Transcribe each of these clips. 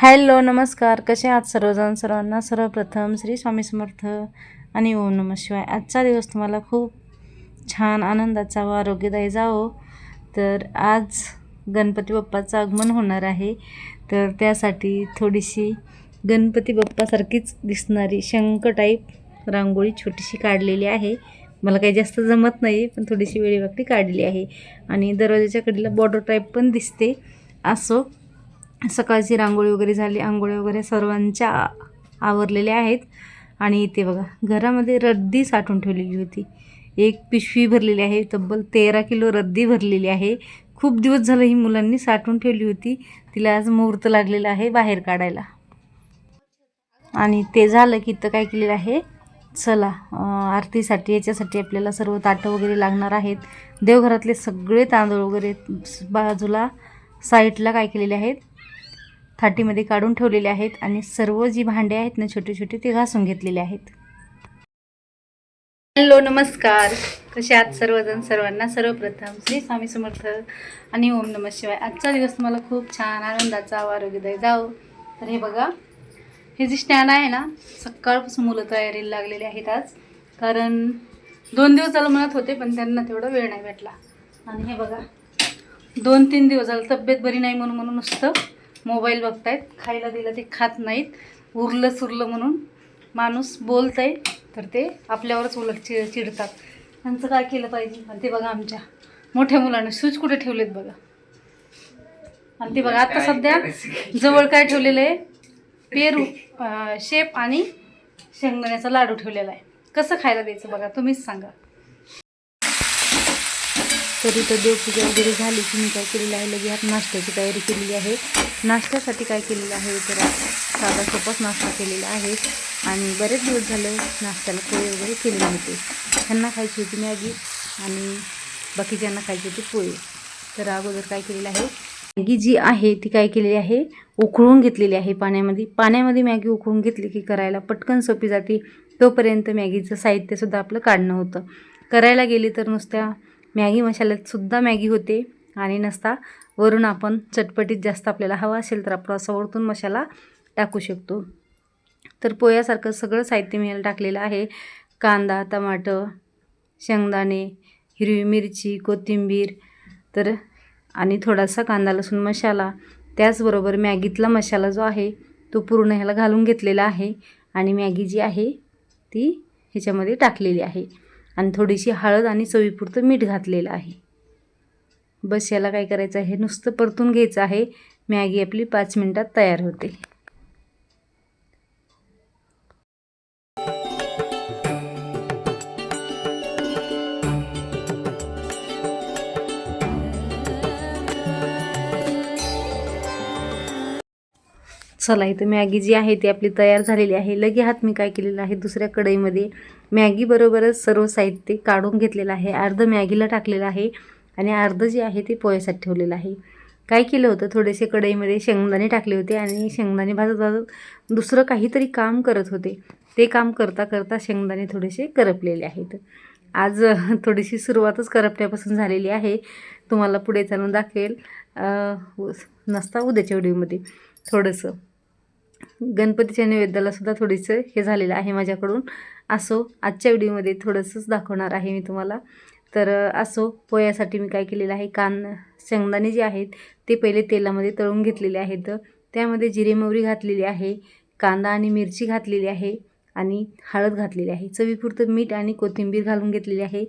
Hello नमस्कार. कसे आहात सर्वजण? सर्वांना सर्वप्रथम श्री स्वामी समर्थ आणि ओम नम शिवाय. आजचा दिवस तुम्हाला खूप छान आनंदाचा व आरोग्यदायी जावो हो. तर आज गणपती बाप्पाचं आगमन होणार आहे. तर त्यासाठी थोडीशी गणपती बाप्पासारखीच दिसणारी शंख टाईप रांगोळी छोटीशी काढलेली आहे. मला काही जास्त जमत नाही पण थोडीशी वेळीवाकडी काढली आहे. आणि दरवाजाच्या कडेला बॉर्डर टाईप पण दिसते. असो. सकाळची रांगोळी वगैरे झाली. आंघोळी वगैरे सर्वांच्या आवरलेल्या आहेत. आणि इथे बघा घरामध्ये रद्दी साठवून ठेवलेली होती. एक पिशवी भरलेली आहे तब्बल तेरा किलो रद्दी भरलेली आहे. खूप दिवस झालं ही मुलांनी साठवून ठेवली होती. तिला आज मुहूर्त लागलेला आहे बाहेर काढायला. आणि ते झालं की इथं काय केलेलं आहे चला आरतीसाठी याच्यासाठी आपल्याला सर्व ताटं वगैरे लागणार आहेत. देवघरातले सगळे तांदूळ वगैरे बाजूला साईडला काय केलेले आहेत? थाटीमध्ये काढून ठेवलेले आहेत आणि सर्व जी भांडे आहेत ना छोटे छोटे ते घासून घेतलेले आहेत. हॅलो नमस्कार. कसे आहात सर्वजण? सर्वांना सर्वप्रथम श्री स्वामी समर्थ आणि ओम नम शिवाय. आजचा दिवस तुम्हाला खूप छान आनंदाचा व आरोग्यदायी जाओ तर हे बघा हे जे स्टँड आहे ना सकाळपासून मुलं तयारीला लागलेले आहेत आज. कारण दोन दिवस झालं म्हणत होते पण त्यांना तेवढा वेळ नाही भेटला. आणि हे बघा दोन तीन दिवस झालं तब्येत बरी नाही म्हणून म्हणून नुसतं मोबाईल बघतायत खायला दिलं ते खात नाहीत उरलं सुरलं म्हणून माणूस बोलत आहे तर ते आपल्यावरच उलट चि चिडतात. त्यांचं काय केलं पाहिजे? आणि ते बघा आमच्या. मोठ्या मुलांना शूज कुठे ठेवलेत बघा? आणि ते बघा आता सध्या जवळ काय ठेवलेलं आहे? पेरू शेप आणि शेंगदाण्याचा लाडू ठेवलेला आहे. कसं खायला द्यायचं बघा? तुम्हीच सांगा. तरी तर देवपूजा वगैरे झाली की मी काय केलेलं आहे लगे हात नाश्त्याची तयारी केलेली आहे. नाश्त्यासाठी काय केलेलं आहे तर साधा सोपाच नाश्ता केलेला आहे. आणि बरेच दिवस झालं नाश्त्याला पोहे वगैरे केलेले होते ह्यांना खायची होती मॅगी आणि बाकीच्यांना खायची होती पोहे तर अगोदर काय केलेलं आहे मॅगी जी आहे ती काय केलेली आहे उकळून घेतलेली आहे पाण्यामध्ये. पाण्यामध्ये मॅगी उकळून घेतली की करायला पटकन सोपी जाते. तोपर्यंत मॅगीचं साहित्यसुद्धा आपलं काढणं होतं. करायला गेली तर नुसत्या मॅगी मसाल्यातसुद्धा मॅगी होते. आणि नसता वरून आपण चटपटीत जास्त आपल्याला हवा असेल तर आपण असं वरतून मसाला टाकू शकतो. तर पोह्यासारखं सगळं साहित्य मी याला टाकलेलं आहे. कांदा टमाटर शेंगदाणे हिरवी मिरची कोथिंबीर तर आणि थोडासा कांदा लसूण मसाला. त्याचबरोबर मॅगीतला मसाला जो आहे तो पूर्ण ह्याला घालून घेतलेला आहे. आणि मॅगी जी आहे ती ह्याच्यामध्ये टाकलेली आहे. आणि थोडीशी हळद आणि चवीपुरतं मीठ घातलेलं आहे. बस याला काय करायचं आहे? नुसतं परतून घ्यायचं आहे. मॅगी आपली पाच मिनटात तयार होते. चला इथं मॅगी जी आहे ती आपली तयार झालेली आहे. लगे हात मी काय केलेलं आहे? दुसऱ्या कढईमध्ये मॅगीबरोबरच सर्व साहित्य काढून घेतलेलं आहे. अर्ध मॅगीला टाकलेलं आहे आणि अर्ध जे आहे ते पोह्यासाठी ठेवलेलं आहे. काय केलं होतं? थोडेसे कढईमध्ये शेंगदाणे टाकले होते आणि शेंगदाणे भाजत भाजत दुसरं काहीतरी काम करत होते. ते काम करता करता शेंगदाणे थोडेसे करपलेले आहेत. आज थोडीशी सुरुवातच करपण्यापासून झालेली आहे. तुम्हाला पुढे चालून दाखवेल. नसता उद्याच्या व्हिडिओमध्ये. थोडंसं. गणपतीच्या नैवेद्याला सुद्धा थोडीसं हे झालेलं आहे माझ्याकडून. असो आजच्या व्हिडिओमध्ये थोडंसंच दाखवणार आहे मी तुम्हाला. तर असो पोह्यासाठी मी काय केलेलं आहे? कान शेंगदाणे जे आहेत ते पहिले तेलामध्ये तळून घेतलेले आहेत. त्यामध्ये जिरे मोहरी घातलेली आहे कांदा आणि मिरची घातलेली आहे आणि हळद घातलेली आहे. चवीपुरतं मीठ आणि कोथिंबीर घालून घेतलेली आहे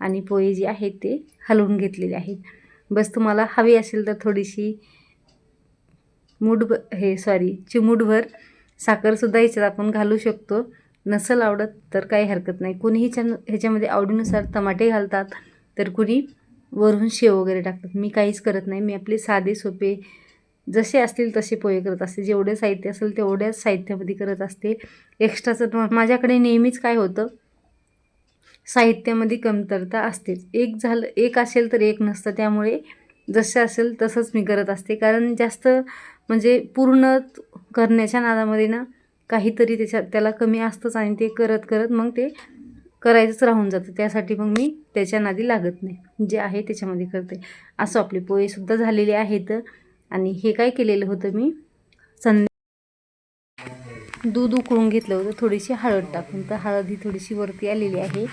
आणि पोहे जे आहेत ते हलवून घेतलेले आहेत. बस तुम्हाला हवी असेल तर थोडीशी मूठभ हे सॉरी चिमूटभर साखरसुद्धा ह्याच्यात आपण घालू शकतो. नसल आवडत तर काही हरकत नाही. कोणीही च्या ह्याच्यामध्ये आवडीनुसार टमाटे घालतात तर कुणी वरून शेव वगैरे टाकतात. मी काहीच करत नाही. मी आपले साधे सोपे जसे असतील तसे पोहे करत असते. जेवढे साहित्य असेल तेवढ्याच साहित्यामध्ये करत असते. एक्स्ट्राचं माझ्याकडे नेहमीच काय होतं? साहित्यामध्ये कमतरता असतेच. एक झालं एक असेल तर एक नसतं. त्यामुळे जसं असेल तसंच मी करत असते. कारण जास्त म्हणजे पूर्ण करण्याच्या नादामध्ये ना काहीतरी त्याच्यात त्याला कमी असतंच आणि ते करत करत मग ते करायचंच राहून जातं. त्यासाठी मग मी त्याच्या नादी लागत नाही. जे आहे त्याच्यामध्ये करते. असं आपले पोहेसुद्धा झालेले आहेत आणि हे काय केलेलं होतं मी? संध्या दूध उकळून घेतलं होतं. थोडीशी हळद टाकून. तर हळद ही थोडीशी वरती आलेली आहे.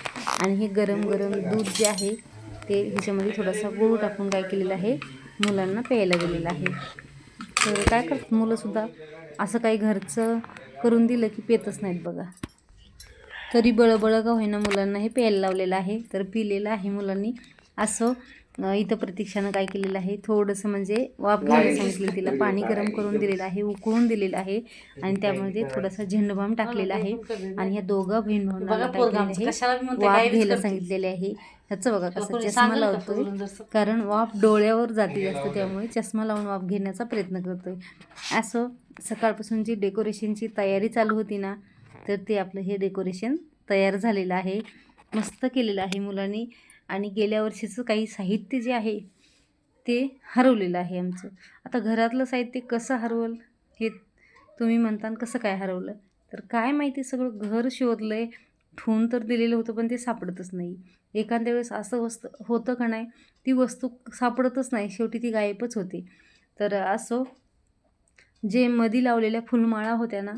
आणि हे गरम गरम दूध जे आहे ते ह्याच्यामध्ये थोडासा गूळ टाकून काय केलेलं आहे? मुलांना प्यायला गेलेलं आहे. तर काय करतात मुलंसुद्धा असं काही घरचं करून दिलं की पेतच नाहीत बघा. तरी बळबळ का होईना मुलांना हे प्यायला लावलेलं आहे तर पिलेलं आहे मुलांनी. असं इथं प्रतीक्षानं काय केलेलं आहे? थोडंसं म्हणजे वाफ घ्यायला सांगितलं तिला. पाणी गरम करून दिलेलं आहे उकळून दिलेलं आहे. आणि त्यामध्ये थोडासा झेंडूबाम टाकलेला आहे. आणि ह्या दोघा बहीण वाफ घ्यायला सांगितलेले आहे. ह्याचं बघा कसं चष्मा लावतोय. कारण वाफ डोळ्यावर जाते जास्त त्यामुळे चष्मा लावून वाफ घेण्याचा प्रयत्न करतोय. असं सकाळपासून जी डेकोरेशनची तयारी चालू होती ना तर ते आपलं हे डेकोरेशन तयार झालेलं आहे. मस्त केलेलं आहे मुलांनी. आणि गेल्या वर्षीचं काही साहित्य जे आहे ते हरवलेलं आहे आमचं. आता घरातलं साहित्य कसं हरवलं हे तुम्ही म्हणता कसं काय हरवलं? तर काय माहिती सगळं घर शोधलं आहे ठेवून तर दिलेलं होतं पण ते सापडतच नाही. एखाद्या वेळेस असं वस्त होतं का नाही ती वस्तू सापडतच नाही. शेवटी ती गायबच होते. तर असो जे मधी लावलेल्या फुलमाळा होत्या ना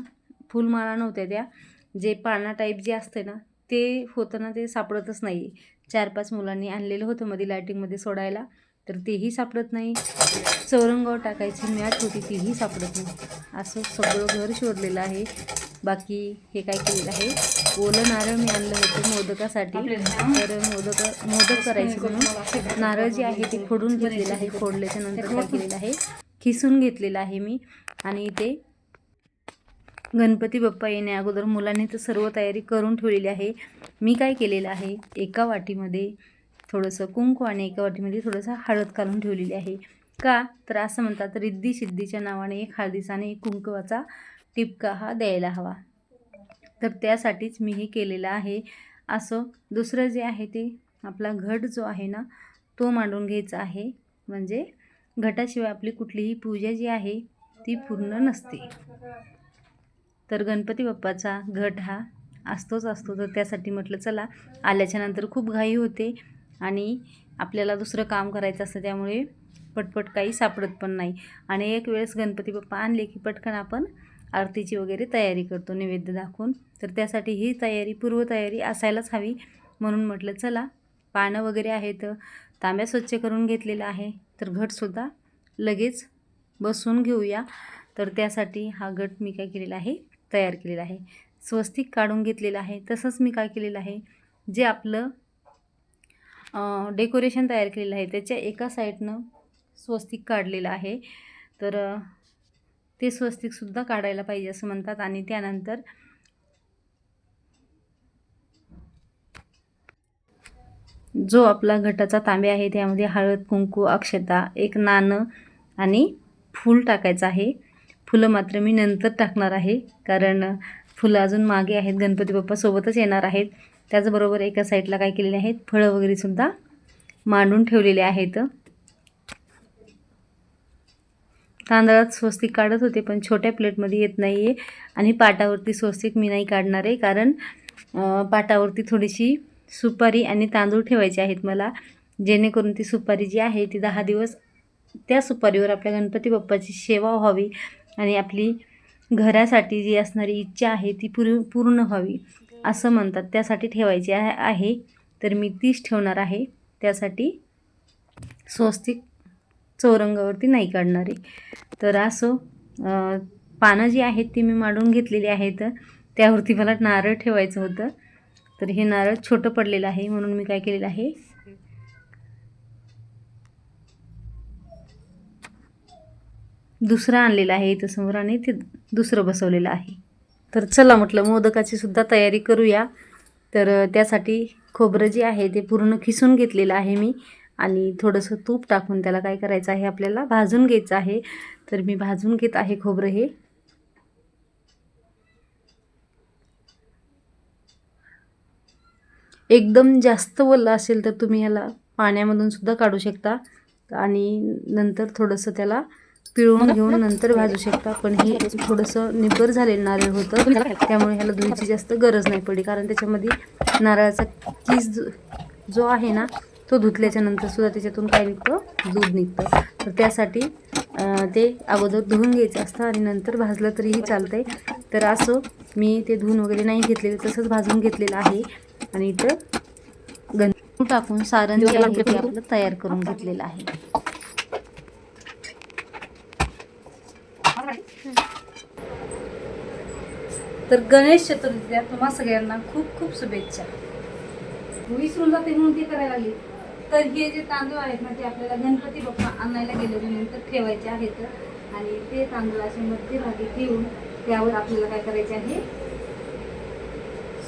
फुलमाळा नव्हत्या त्या जे पाना टाईप जे असते ना ते होतं ना ते सापडतच नाही चार पाच मुलांनी आणलेलं होतं मध्ये लायटिंगमध्ये सोडायला. तर तेही सापडत नाही. चौरंगावर टाकायची मॅट होती तीही सापडत नाही. असं सगळं घर शोधलेलं आहे. बाकी हे काय केलेलं आहे? ओलं नारळ मी आणलं होतं मोदकासाठी. तर मोदक मोदक करायचे म्हणून. नारळ जे आहे ते फोडून घेतलेलं आहे. फोडल्याच्या नंतर काय केलेलं आहे? खिसून घेतलेलं आहे मी. आणि इथे गणपती बाप्पा येण्या अगोदर मुलांनी तर सर्व तयारी करून ठेवलेली आहे. मी काय केलेलं आहे? एका वाटीमध्ये थोडंसं कुंकू आणि एका वाटीमध्ये थोडंसं हळद घालून ठेवलेली आहे. का? तर असं म्हणतात रिद्धी सिद्धीच्या नावाने एक हळदीचा आणि एक कुंकवाचा टिपका हा द्यायला हवा. तर त्यासाठीच मी हे केलेलं आहे. असं दुसरं जे आहे ते आपला घट जो आहे ना तो मांडून घ्यायचा आहे. म्हणजे घटाशिवाय आपली कुठलीही पूजा जी आहे ती पूर्ण नसते. तर गणपती बाप्पाचा घट हा असतोच असतो. तर त्यासाठी म्हटलं चला आल्याच्यानंतर खूप घाई होते आणि आपल्याला दुसरं काम करायचं असतं त्यामुळे पटपट काही सापडत पण नाही. आणि एक वेळेस गणपती बाप्पा आणले की पटकन आपण आरतीची वगैरे तयारी करतो नैवेद्य दाखवून. तर त्यासाठी ही तयारी पूर्वतयारी असायलाच हवी. म्हणून म्हटलं चला पानं वगैरे आहेत तांब्या स्वच्छ करून घेतलेला आहे तर घटसुद्धा लगेच बसून घेऊया. तर त्यासाठी हा गट मी काय केलेला आहे तयार केलेला आहे. स्वस्तिक काढून घेतलेलं आहे. तसंच मी काय केलेलं आहे? जे आपलं डेकोरेशन तयार केलेलं आहे त्याच्या एका साईडनं स्वस्तिक काढलेलं आहे. तर ते स्वस्तिकसुद्धा काढायला पाहिजे असं म्हणतात आणि त्यानंतर जो आपला घटाचा तांबे आहे त्यामध्ये हळद कुंकू अक्षता एक नाणं आणि फूल टाकायचं आहे. फुलं मात्र मी नंतर टाकणार आहे. कारण फुलं अजून मागे आहेत. गणपती बाप्पा सोबतच येणार आहेत. त्याचबरोबर एका साईडला काय केलेले आहेत? फळं वगैरेसुद्धा मांडून ठेवलेले आहेत. तांदळात स्वस्तिक काढत होते पण छोट्या प्लेटमध्ये येत नाही आहे आणि पाटावरती स्वस्तिक मी नाही काढणार आहे. कारण पाटावरती थोडीशी सुपारी आणि तांदूळ ठेवायचे आहेत मला. जेणेकरून ती सुपारी जी आहे ती दहा दिवस त्या सुपारीवर आपल्या गणपती बाप्पाची सेवा व्हावी. आणि आपली घरासाठी जी असणारी इच्छा आहे ती पूर पूर्ण व्हावी असं म्हणतात. त्यासाठी ठेवायची आहे. तर मी तीच ठेवणार आहे. त्यासाठी स्वस्तिक चौरंगावरती नाही काढणारे. तर असं पानं जी आहेत ती मी मांडून घेतलेली आहेत. त्यावरती मला नारळ ठेवायचं होतं. तर हे नारळ छोटं पडलेलं आहे म्हणून मी काय केलेलं आहे दुसरं आणलेला आहे इथं समोर आणि ते दुसरं बसवलेलं आहे. तर चला म्हटलं मोदकाची सुद्धा तयारी करूया. तर त्यासाठी खोबरं जे आहे ते पूर्ण खिसून घेतलेलं आहे मी आणि थोडंसं तूप टाकून त्याला काय करायचं आहे आपल्याला भाजून घ्यायचं आहे. तर मी भाजून घेत आहे खोबरं हे. एकदम जास्त वल्लं असेल तर तुम्ही ह्याला पाण्यामधून सुद्धा काढू शकता आणि नंतर थोडंसं त्याला पिळून घेऊन नंतर भाजू शकता. पण हे थोडंसं निब्बर झालेलं नारळ होतं. त्यामुळे ह्याला धुईची जास्त गरज नाही पडली. कारण त्याच्यामध्ये नारळाचा कीस जो- आहे ना तो धुतल्याच्या नंतर सुद्धा त्याच्यातून काय निघतं? दूध निघतं. तर त्यासाठी ते अगोदर धुवून घ्यायचं असतं आणि नंतर भाजलं तरीही चालतं आहे तर असं मी ते धुवून वगैरे नाही घेतलेलं तसंच भाजून घेतलेलं आहे. आणि इथं गण टाकून सारण जे आहे ते आपलं तयार करून घेतलेलं आहे. तर गणेश चतुर्थीला तुम्हा सगळ्यांना खूप खूप शुभेच्छा. विसरून जाते म्हणून ते करायला लागली. तर हे जे तांदूळ आहेत ना ते आपल्याला गणपती बाप्पा आणायला गेल्यानंतर ठेवायचे आहेत. आणि ते तांदूळ असे मध्यभागी ठेवून त्यावर आपल्याला काय करायचे आहे?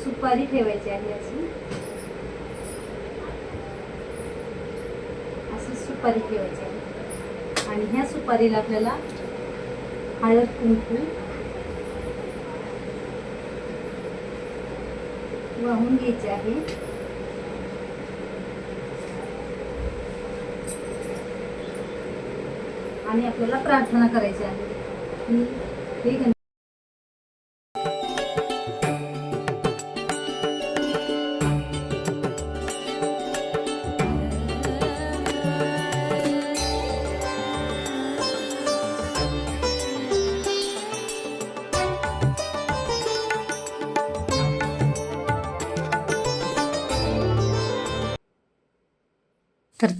सुपारी ठेवायची आहे अशी. अशी सुपारी ठेवायची आहे. आणि ह्या सुपारीला आपल्याला हळद कुंकू वाहून घ्यायचे आहे. आणि आपल्याला प्रार्थना करायची आहे. की हे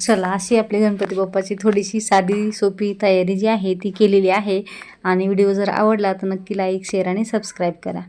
चला अशी आपली गणपती बाप्पाची थोडीशी साधी सोपी तयारी जी आहे ती केलेली आहे. आणि व्हिडिओ जर आवडला तर नक्की लाईक शेअर आणि सबस्क्राईब करा.